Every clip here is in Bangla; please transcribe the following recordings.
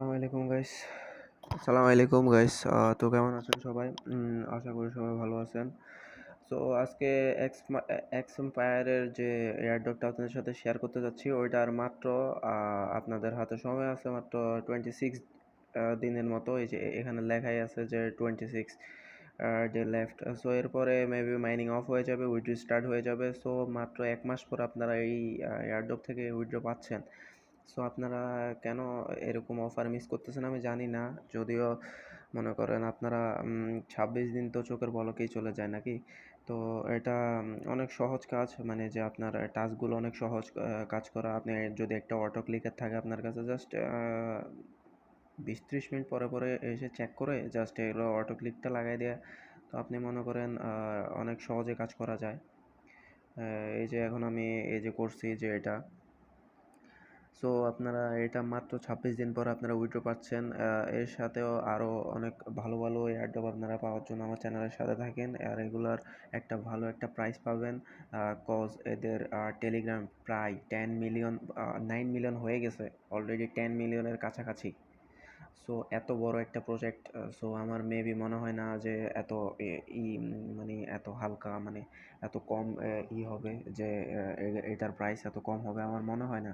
আসসালামু আলাইকুম গাইস আসসালামু আলাইকুম গাইস তো কেমন আছেন সবাই? আশা করি সবাই ভালো আছেন। তো আজকে এক্স এক্সম্পায়ারের যে এয়ারড্রপটা আপনাদের সাথে শেয়ার করতে যাচ্ছি, ওইটার মাত্র আপনাদের হাতে সময় আছে মাত্র টোয়েন্টি সিক্স দিনের মতো। এই যে এখানে লেখাই আছে যে twenty six day left so এরপরে মেবি মাইনিং অফ হয়ে যাবে উইথড্র স্টার্ট হয়ে যাবে। সো মাত্র এক মাস পর আপনারা এই এয়ারড্রপ থেকে উইড্রো পাচ্ছেন। সো আপনারা কেন এরকম অফার মিস করতেছেন আমি জানি না। যদিও মনে করেন আপনারা ছাব্বিশ দিন তো চোখের বলকেই চলে যায় নাকি? তো এটা অনেক সহজ কাজ। মানে যে আপনার টাস্কগুলো অনেক সহজ কাজ করা। আপনি যদি একটা অটো ক্লিকার থাকে আপনার কাছে জাস্ট বিশ ত্রিশ মিনিট পরে পরে এসে চেক করে জাস্ট এগুলো অটো ক্লিকটা লাগাই দেওয়া তো আপনি মনে করেন অনেক সহজে কাজ করা যায়। এই যে এখন আমি এই যে করছি যে এটা। সো আপনারা এটা মাত্র ছাব্বিশ দিন পর আপনারা উইড্রো পাচ্ছেন। এর সাথেও আরও অনেক ভালো ভালো এয়ারড্রপ আপনারা পাওয়ার জন্য আমার চ্যানেলের সাথে থাকেন আর রেগুলার একটা ভালো একটা প্রাইস পাবেন। কজ এদের টেলিগ্রাম প্রায় টেন মিলিয়ন নাইন মিলিয়ন হয়ে গেছে। অলরেডি টেন মিলিয়নের কাছাকাছি। সো এত বড় একটা প্রজেক্ট সো আমার মেবি মনে হয় না যে এত ই মানে এত হালকা মানে এত কম ই হবে যে এটার প্রাইস এত কম হবে আমার মনে হয় না।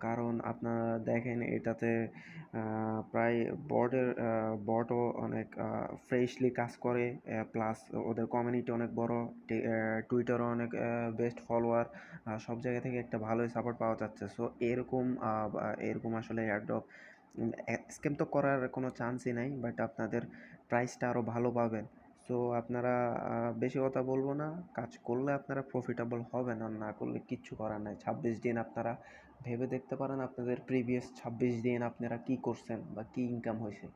কারণ আপনারা দেখেন এটাতে প্রায় বটের বটও অনেক ফ্রেশলি কাজ করে প্লাস ওদের কমিউনিটি অনেক বড় টুইটারও অনেক বেস্ট ফলোয়ার সব জায়গা থেকে একটা ভালোই সাপোর্ট পাওয়া যাচ্ছে। সো এরকম এরকম আসলে এয়ারড্রপ স্ক্যাম তো করার কোনো চান্সই নাই বাট আপনাদের প্রাইসটা আরও ভালো পাবেন। সো আপনারা বেশি কথা বলব না, কাজ করলে আপনারা প্রফিটেবল হবেন আর না করলে কিচ্ছু করার নাই। ছাব্বিশ দিন আপনারা ভেবে দেখতে পারেন আপনাদের প্রিভিয়াস ছাব্বিশ দিন আপনারা কি করছেন বা কি ইনকাম হয়েছে।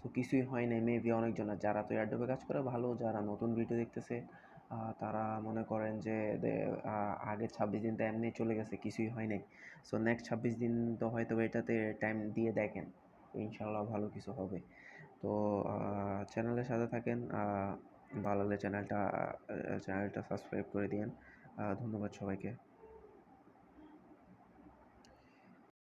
সো কিছুই হয় নাই মেবি অনেকজনের যারা তো অ্যাডোবে কাজ করে, ভালো, যারা নতুন ভিডিও দেখতেছে তারা মনে করেন যে আগের ছাব্বিশ দিন তো এমনি চলে গেছে, কিছুই হয় নাই। সো নেক্সট ছাব্বিশ দিন তো হয়তো এটাতে টাইম দিয়ে দেখেন ইনশাল্লাহ ভালো কিছু হবে। তো চ্যানেলের সাথে থাকেন ভালো লাগলে চ্যানেলটা চ্যানেলটা সাবস্ক্রাইব করে দিন ধন্যবাদ সবাইকে।